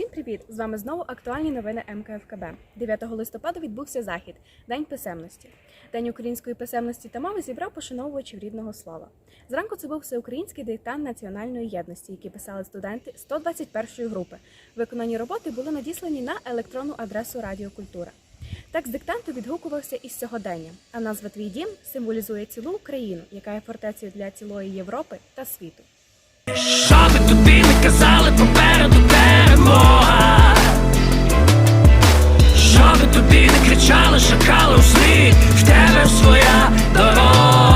Всім привіт! З вами знову актуальні новини МКФКБ. 9 листопада відбувся захід День писемності. День української писемності та мови зібрав пошановувачів рідного слова. Зранку це був всеукраїнський диктант національної єдності, який писали студенти 121-ї групи. Виконані роботи були надіслані на електронну адресу Радіо Культура. Текст диктанту відгукувався із сьогодення, а назва Твій дім символізує цілу Україну, яка є фортецею для цілої Європи та світу. Тобі не кричали, шакали у слід В тебе своя дорога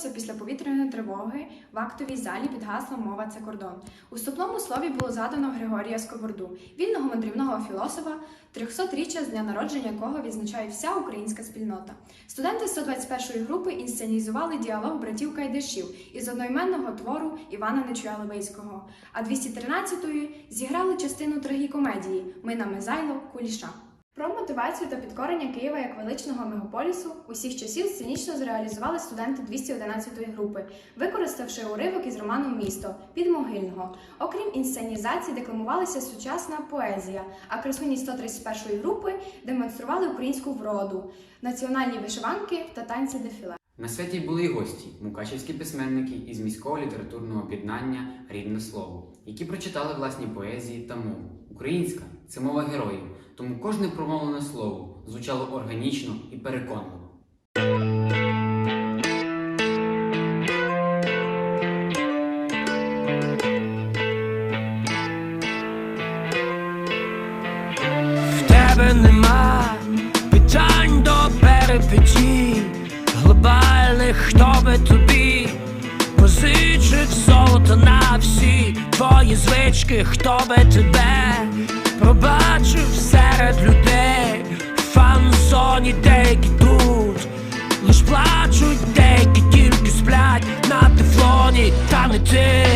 продовжилося після повітряної тривоги в актовій залі під гаслом Мова це кордон. У вступному слові було задано Григорія Сковороду, вільного мандрівного філософа, 300-річчя з дня народження якого відзначає вся українська спільнота. Студенти 121-ї групи інсценізували діалог братів Кайдашів із одноіменного твору Івана Нечуя Левицького, а 213-ї зіграли частину трагікомедії Мина Мезайло Куліша. Про мотивацію та підкорення Києва як величного мегаполісу усіх часів сценічно зреалізували студенти 211-ї групи, використавши уривок із роману Місто Підмогильного. Окрім інсценізації, декламувалася сучасна поезія, а красуні 131-ї групи демонстрували українську вроду, національні вишиванки та танці дефіле. На святі були й гості, мукачівські письменники із міського літературного об'єднання Рідне слово, які прочитали власні поезії та мову. Українська це мова героїв, тому кожне промовлене слово звучало органічно і переконливо. В тебе нема питань до глобальних, хто би тобі позичить золото на всі твої звички, хто би тебе пробачив серед людей фан-зоні деякі тут лиш плачуть, деякі тільки сплять на тефлоні, та не ти,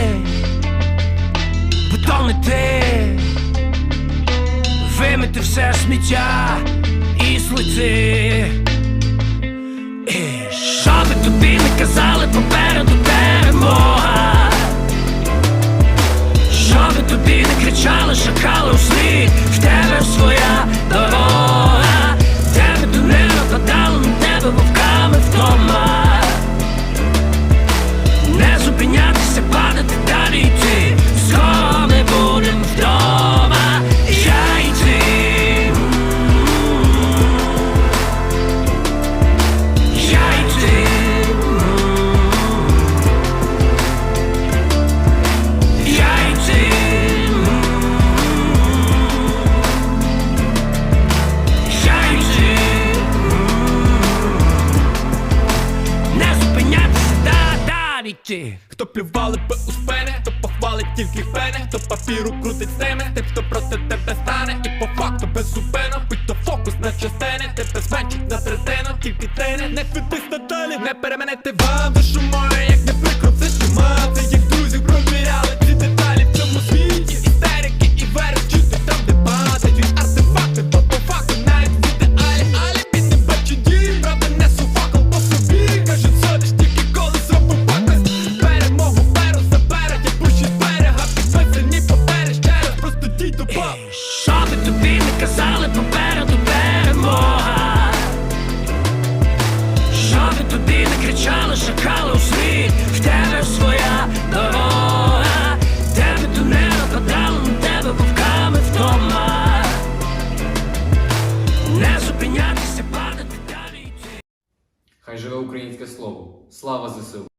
бо то не ти. Вимити все сміття і злити. Що би тобі не казали попереду перемога. Що би тобі не кричали, шакали у слід В тебе своя Хто плювали би у спини, то похвалить тільки фени, хто папіру крутить стими, Що би тобі не казали попереду перемога Що би тобі не кричали, шакали у світ. В тебе своя дорога. Тебе до не нападали на тебе вовками вдома Не зупинятися, падати далі Хай живе українське слово! Слава ЗСУ!